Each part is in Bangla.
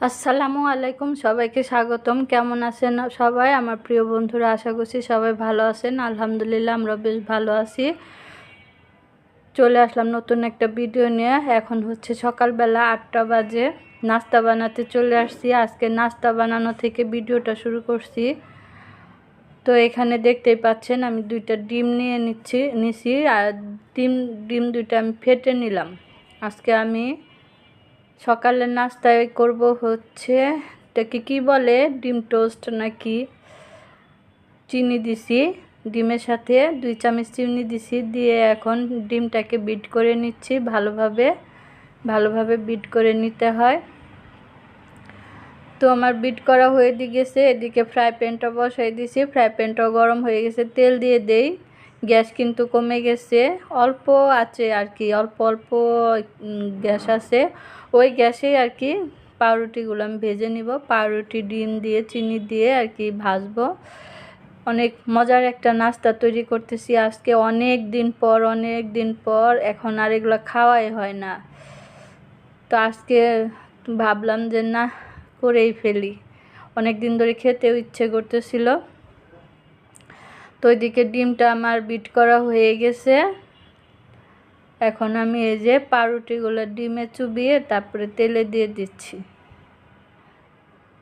আসসালামু আলাইকুম, সবাইকে স্বাগতম। কেমন আছেন সবাই? আমার প্রিয় বন্ধুরা, আশা করছি সবাই ভালো আছেন। আলহামদুলিল্লাহ আমরা বেশ ভালো আছি। চলে আসলাম নতুন একটা ভিডিও নিয়ে। এখন হচ্ছে সকালবেলা আটটা বাজে। নাস্তা বানাতে চলে আসছি। আজকে নাস্তা বানানো থেকে ভিডিওটা শুরু করছি। তো এখানে দেখতেই পাচ্ছেন, আমি দুইটা ডিম নিয়ে নিচ্ছি, নিছি। আর ডিম ডিম দুইটা আমি ফেটে নিলাম। আজকে আমি সকালের নাস্তায় করব হচ্ছে, এটাকে কী বলে? ডিম টোস্ট নাকি? চিনি দিছি, ডিমের সাথে দুই চামচ চিনি দিছি, দিয়ে এখন ডিমটাকে বিট করে নিচ্ছি ভালোভাবে ভালোভাবে বিট করে নিতে হয়। তো আমার বিট করা হয়ে গেছে, এদিকে ফ্রাই প্যানটা বসাই দিছি, ফ্রাই প্যানটাও গরম হয়ে গেছে, তেল দিয়ে দেই, গ্যাস কিন্তু কমে গেছে, অল্প আছে আর কি, অল্প অল্প গ্যাস আছে ওই গ্যাসেই আর কি পাউরুটিগুলো আমি ভেজে নিব। পাউরুটি, ডিম দিয়ে, চিনি দিয়ে আর কি ভাজবো। অনেক মজার একটা নাস্তা তৈরি করতেছি আজকে। অনেক দিন পর, অনেক দিন পর এখন আর এগুলো খাওয়াই হয় না। তো আজকে ভাবলাম যে না, করেই ফেলি। অনেক দিন ধরে খেতেও ইচ্ছে করতেছিল। তো ওইদিকে ডিমটা আমার বিট করা হয়ে গেছে। এখন আমি এই যে পাউরুটিগুলো ডিমে চুবিয়ে তারপরে তেলে দিয়ে দিচ্ছি।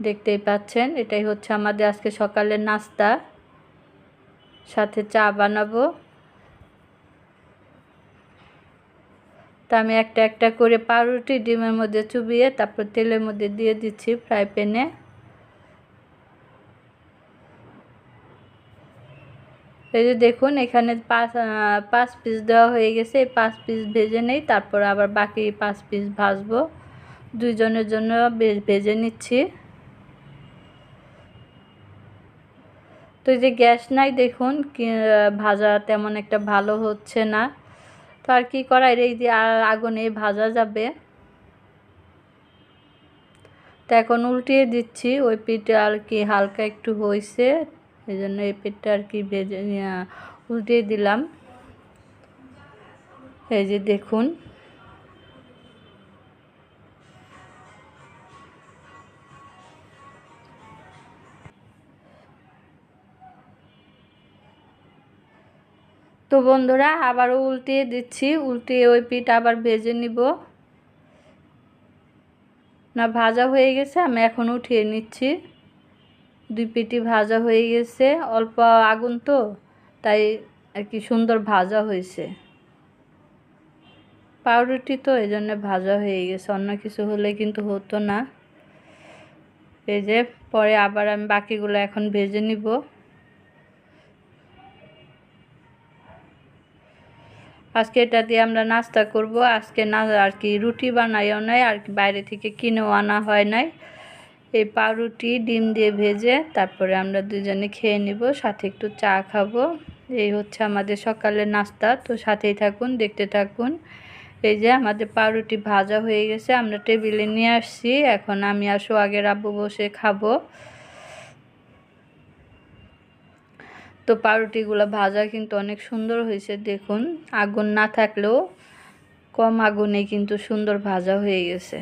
দেখতেই পাচ্ছেন, এটাই হচ্ছে আমাদের আজকে সকালের নাস্তা। সাথে চা বানাবো। তা আমি একটা একটা করে পাউরুটি ডিমের মধ্যে চুবিয়ে তারপর তেলের মধ্যে দিয়ে দিচ্ছি ফ্রাই প্যানে। এই যে দেখুন, এখানে পাঁচ পাঁচ পিস দেওয়া হয়ে গেছে। এই পাঁচ পিস ভেজে নেই, তারপর আবার বাকি পাঁচ পিস ভাজবো। দুইজনের জন্য ভেজে নিচ্ছি। তো এই যে গ্যাস নাই, দেখুন ভাজা তেমন একটা ভালো হচ্ছে না। তো আর কি করা এই যে আগুনে ভাজা যাবে। তো এখন উল্টিয়ে দিচ্ছি, ওই পিঠে আর কি হালকা একটু হয়েছে এই জন্য এই পেটটা আর কি ভেজে উল্টিয়ে দিলাম। এই যে দেখুন। তো বন্ধুরা, আবারও উল্টিয়ে দিচ্ছি। উল্টিয়ে ওই পিঠ আবার ভেজে নিব। না, ভাজা হয়ে গেছে, আমি এখন উঠিয়ে নিচ্ছি। দুই পেটি ভাজা হয়ে গেছে, অল্প আগুন তো, তাই আর কি সুন্দর ভাজা হয়েছে। পাউরুটি তো এই জন্য ভাজা হয়ে গেছে, অন্য কিছু হলে কিন্তু হতো না। এই যে, পরে আবার আমি বাকিগুলো এখন ভেজে নিব। আজকে এটা দিয়ে আমরা নাস্তা করব। আজকে না আর কি রুটি বানাইও নাই, আর কি বাইরে থেকে কিনেও আনা হয় নাই। এই পাউরুটি, ডিম দিয়ে ভেজে তারপরে আমরা দুজনে খেয়ে নিব, সাথে একটু চা খাব। এই হচ্ছে আমাদের সকালের নাস্তা, তো সাথেই থাকুন, দেখতে থাকুন। এই যে আমাদের পাউরুটি ভাজা হয়ে গেছে, আমরা টেবিলে নিয়ে আসছি। এখন আমি আর আগে আব্বু বসে খাব। তো পাউরুটিগুলো ভাজা কিন্তু অনেক সুন্দর হয়েছে, দেখুন। আগুন না থাকলেও কম আগুনে কিন্তু সুন্দর ভাজা হয়ে গেছে।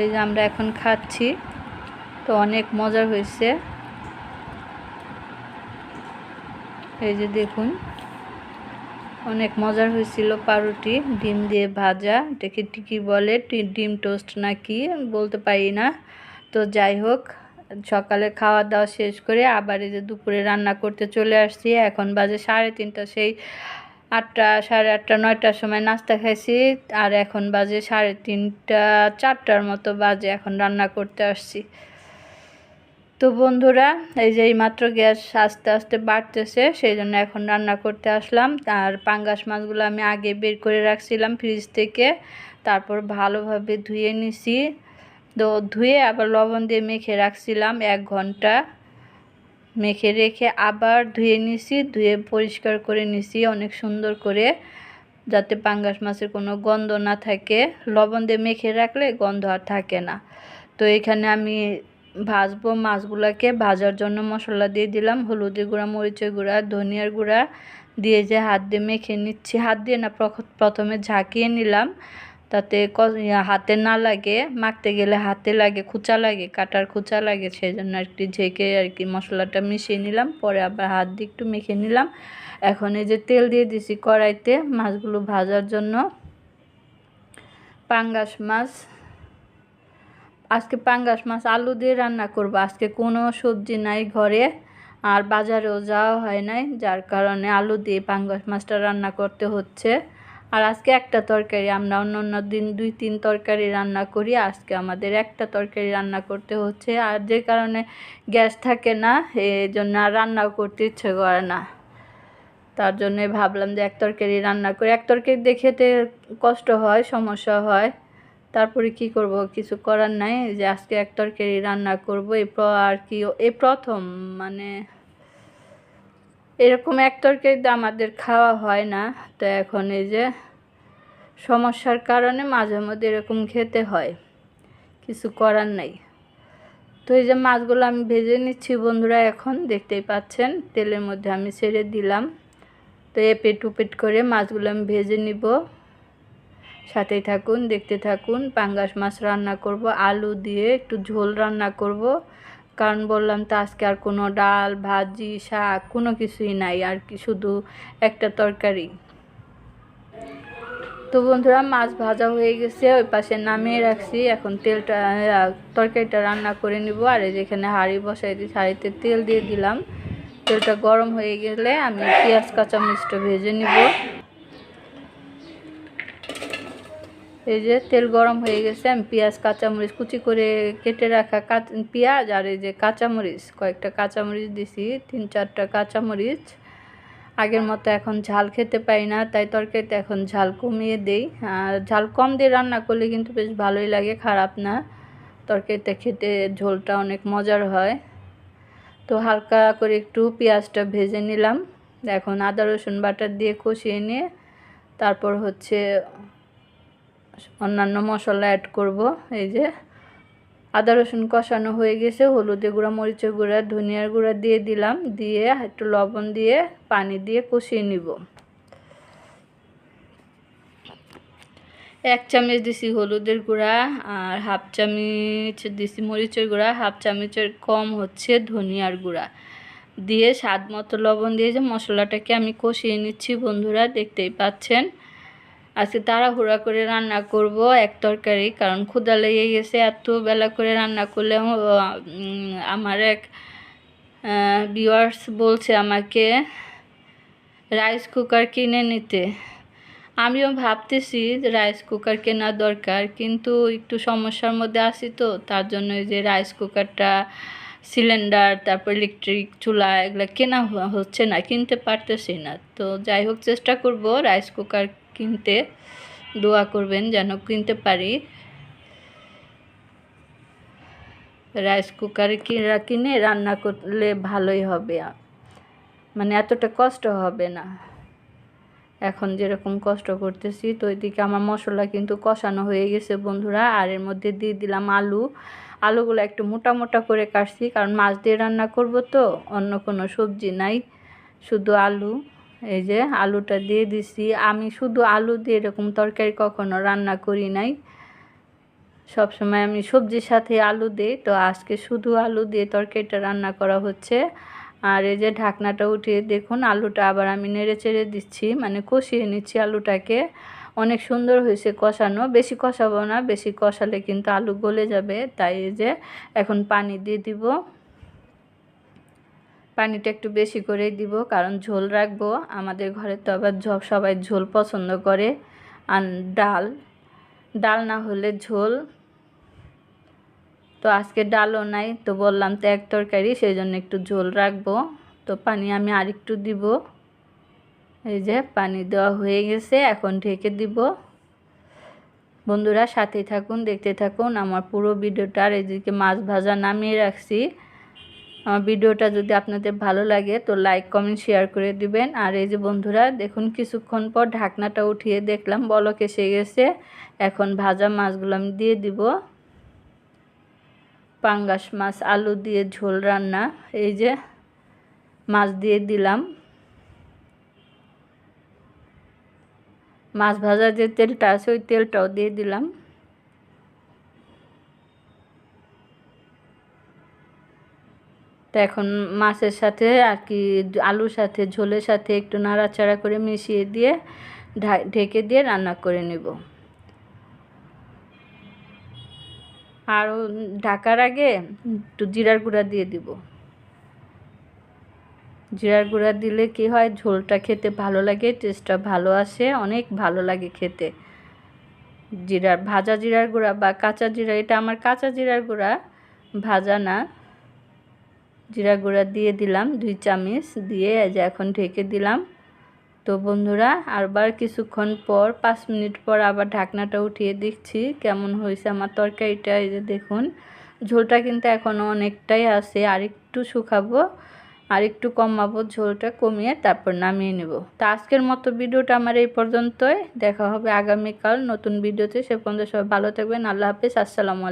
এই যে আমরা এখন খাচ্ছি। তো অনেক মজার হয়েছে। এই যে দেখুন, অনেক মজার হয়েছিল পাউরুটি, ডিম দিয়ে ভাজা। এটাকে টিকি বলে ডিম টোস্ট নাকি? বলতে পারি না। তো যাই হোক, সকালে খাওয়া দাওয়া শেষ করে আবার এই যে দুপুরে রান্না করতে চলে আসছি। এখন বাজে সাড়ে তিনটা, সেই আটটা, সাড়ে আটটা, নয়টার সময় নাস্তা খাইছি। আর এখন বাজে সাড়ে তিনটা, চারটার মতো বাজে এখন রান্না করতে আসছি। তো বন্ধুরা, এই যে এইমাত্র গ্যাস আস্তে আস্তে বাড়তেছে, সেই জন্য এখন রান্না করতে আসলাম। আর পাঙ্গাস মাছগুলো আমি আগে বের করে রাখছিলাম ফ্রিজ থেকে। তারপর ভালোভাবে ধুয়ে নিছি। তো ধুয়ে আবার লবণ দিয়ে মেখে রাখছিলাম এক ঘণ্টা। মেখে রেখে আবার ধুয়ে নিছি, ধুয়ে পরিষ্কার করে নিছি অনেক সুন্দর করে, যাতে পাঙ্গাস মাছের কোনো গন্ধ না থাকে। লবণ দিয়ে মেখে রাখলে গন্ধ আর থাকে না। তো এখানে আমি ভাজবো মাছগুলোকে, ভাজার জন্য মশলা দিয়ে দিলাম, হলুদের গুঁড়া, মরিচের গুঁড়া, ধনিয়ার গুঁড়া, দিয়ে যে হাত দিয়ে মেখে নিচ্ছি। হাত দিয়ে না প্রথমে ঝাঁকিয়ে নিলাম। তাতে হাতে না লাগে, মাখতে গেলে হাতে লাগে, খুচা লাগে, কাটার খুচা লাগে সেই জন্য আর কি ঝেঁকে আর কি মশলাটা মিশিয়ে নিলাম, পরে আবার হাত দিয়ে একটু মেখে নিলাম। এখন এই যে তেল দিয়ে দিছি কড়াইতে মাছগুলো ভাজার জন্য। পাঙ্গাস মাছ। আজকে পাঙ্গাস মাছ আলু দিয়ে রান্না করব, আজকে কোনো সবজি নাই ঘরে, আর বাজারেও যাওয়া হয় নাই, যার কারণে আলু দিয়ে পাঙ্গাস মাছটা রান্না করতে হচ্ছে। আর আজকে একটা তরকারি, আমরা অন্য অন্য দিন দুই, তিন তরকারি রান্না করি। আজকে আমাদের একটা তরকারি রান্না করতে হচ্ছে। আর যে কারণে গ্যাস থাকে না এই জন্য আর রান্নাও করতে ইচ্ছে করে না। তার জন্যে ভাবলাম যে এক তরকারি রান্না করি। এক তরকারি দিয়ে খেতে কষ্ট হয়, সমস্যা হয়। তারপরে কি করব? কিছু করার নাই যে আজকে এক তরকারি রান্না করব। এই আর কি এই প্রথম মানে এরকম এক তরকারি তো আমাদের খাওয়া হয় না। তো এখন এই যে সমস্যার কারণে মাঝে মধ্যে এরকম খেতে হয়। কিছু করার নাই। তো এই যে মাছগুলো আমি ভেজে নিচ্ছি বন্ধুরা এখন, দেখতেই পাচ্ছেন, তেলের মধ্যে আমি ছেড়ে দিলাম। তো এপিট উপিট করে মাছগুলো আমি ভেজে নিব। সাথেই থাকুন, দেখতে থাকুন, পাঙ্গাস মাছ রান্না করব, আলু দিয়ে একটু ঝোল রান্না করব। কারণ বললাম তো আজকে আর কোনো ডাল, ভাজি, শাক কোনো কিছুই নাই, আর কি শুধু একটা তরকারি। তো বন্ধুরা, মাছ ভাজা হয়ে গেছে, ওই পাশে নামিয়ে রাখছি। এখন তেলটা তরকারিটা রান্না করে নিব। আর যেখানে হাঁড়ি বসাই দিই হাঁড়িতে তেল দিয়ে দিলাম। তেলটা গরম হয়ে গেলে আমি পেঁয়াজ, কাঁচামরিচটা ভেজে নিব। এই যে তেল গরম হয়ে গেছে, আমি পেঁয়াজ, কাঁচামরিচ কুচি করে কেটে রাখা পেঁয়াজ আর এই যে কাঁচামরিচ, কয়েকটা কাঁচামরিচ দিছি, তিন চারটা কাঁচামরিচ। আগের মতো এখন ঝাল খেতে পাই না, তাই তরকারিতে এখন ঝাল কমিয়ে দেই। আর ঝাল কম দিয়ে রান্না করলে কিন্তু বেশ ভালোই লাগে, খারাপ না। তরকারিতে খেতে ঝোলটা অনেক মজার হয়। তো হালকা করে একটু পেঁয়াজটা ভেজে নিলাম। এখন আদা, রসুন বাটার দিয়ে কষিয়ে নিয়ে, তারপর হচ্ছে অন্যান্য মশলা অ্যাড করব, এই যে আদা রসুন কষানো হয়ে গেছে, হলুদের গুঁড়া, মরিচের গুঁড়া, ধনিয়ার গুঁড়া দিয়ে দিলাম, দিয়ে একটু লবণ দিয়ে পানি দিয়ে কষিয়ে নিব। এক চামচ দিছি হলুদের গুঁড়া আর হাফ চামচ দিছি মরিচের গুঁড়া, হাফ চামচের কম হচ্ছে ধনিয়ার গুঁড়া। দিয়ে স্বাদ মতো লবণ দিয়ে যে মশলাটাকে আমি কষিয়ে নিচ্ছি, বন্ধুরা দেখতেই পাচ্ছেন। আজকে তাড়াহুড়া করে রান্না করব এক তরকারি, কারণ ক্ষুদা লেগে গেছে। এত বেলা করে রান্না করলে আমার এক ভিউয়ার্স বলছে আমাকে রাইস কুকার কিনে নিতে। আমিও ভাবতেছি রাইস কুকার কেনা দরকার, কিন্তু একটু সমস্যার মধ্যে আছি তো, তার জন্য যে রাইস কুকারটা সিলিন্ডার তারপর ইলেকট্রিক চুলা, এগুলো কেনা হচ্ছে না, কিনতে পারতেছি না। তো যাই হোক, চেষ্টা করব রাইস কুকার কিনতে দোয়া করবেন যেন কিনতে পারি। রাইস কুকারে কিনে কিনে রান্না করলে ভালোই হবে। মানে এতটা কষ্ট হবে না। এখন যেরকম কষ্ট করতেছি, তো ওইদিকে আমার মশলা কিন্তু কষানো হয়ে গেছে বন্ধুরা। আর এর মধ্যে দিয়ে দিলাম আলু। আলুগুলো একটু মোটা মোটা করে কাটছি, কারণ মাছ দিয়ে রান্না করব তো, অন্য কোনো সবজি নাই, শুধু আলু। এই যে আলুটা দিয়ে দিছি। আমি শুধু আলু দিয়ে এরকম তরকারি কখনো রান্না করি নাই। সব সময় আমি সবজির সাথে আলু দিই। তো আজকে শুধু আলু দিয়ে তরকারিটা রান্না করা হচ্ছে। আর এই যে ঢাকনাটা উঠিয়ে দেখুন, আলুটা আবার আমি নেড়ে চেড়ে দিচ্ছি। মানে কষিয়ে নিচ্ছি আলুটাকে। অনেক সুন্দর হয়েছে কষানো। বেশি কষাবো না, বেশি কষালে কিন্তু আলু গলে যাবে। তাই এই যে এখন পানি দিয়ে দিব। পানিটা একটু বেশি করেই দিব, কারণ ঝোল রাখব। আমাদের ঘরে তো আবার সবাই ঝোল পছন্দ করে। আর ডাল ডাল না হলে ঝোল। তো আজকে ডালও নাই, তো বললাম তো এক তরকারি সেই জন্য একটু ঝোল রাখব। তো পানি আমি আরেকটু দিব। এই যে পানি দেওয়া হয়ে গেছে, এখন ঢেকে দিব। বন্ধুরা সাথেই থাকুন, দেখতে থাকুন। আমার পুরো ভিডিওটা আর এদিকে মাছ ভাজা নামিয়ে রাখছি। আমার ভিডিওটা যদি আপনাদের ভালো লাগে তো লাইক, কমেন্ট, শেয়ার করে দিবেন। আর এই যে বন্ধুরা, দেখুন কিছুক্ষণ পর ঢাকনাটা উঠিয়ে দেখলাম বলক এসে গেছে। এখন ভাজা মাছগুলো আমি দিয়ে দিব। পাঙ্গাস মাছ, আলু দিয়ে ঝোল রান্না, এই যে মাছ দিয়ে দিলাম। মাছ ভাজার যে তেলটা আছে, ওই তেলটাও দিয়ে দিলাম। তো এখন মাছের সাথে আর কি আলুর সাথে, ঝোলের সাথে একটু নাড়াচাড়া করে মিশিয়ে দিয়ে ঢেকে দিয়ে রান্না করে নেব। আর ঢাকার আগে একটু জিরার গুঁড়া দিয়ে দিব। জিরার গুঁড়া দিলে কি হয়, ঝোলটা খেতে ভালো লাগে টেস্টটা ভালো আসে, অনেক ভালো লাগে খেতে। জিরার, ভাজা জিরার গুঁড়া বা কাঁচা জিরা, এটা আমার কাঁচা জিরার গুঁড়া ভাজা না। জিরা গুঁড়া দিয়ে দিলাম, দুই চামচ দিয়ে যে এখন ঢেকে দিলাম। তো বন্ধুরা, আরবার কিছুক্ষণ পর, পাঁচ মিনিট পর আবার ঢাকনাটা উঠিয়ে দিচ্ছি কেমন হয়েছে আমার তরকারিটা। এই যে দেখুন, ঝোলটা কিন্তু এখনও অনেকটাই আছে, আর একটু শুকাবো, আর একটু কমাবো ঝোলটা কমিয়ে তারপর নামিয়ে নেব। তো আজকের মতো ভিডিওটা আমার এই পর্যন্তই। দেখা হবে আগামীকাল নতুন ভিডিওতে। সে পর্যন্ত সবাই ভালো থাকবেন। আল্লাহ হাফিজ। আসসালামু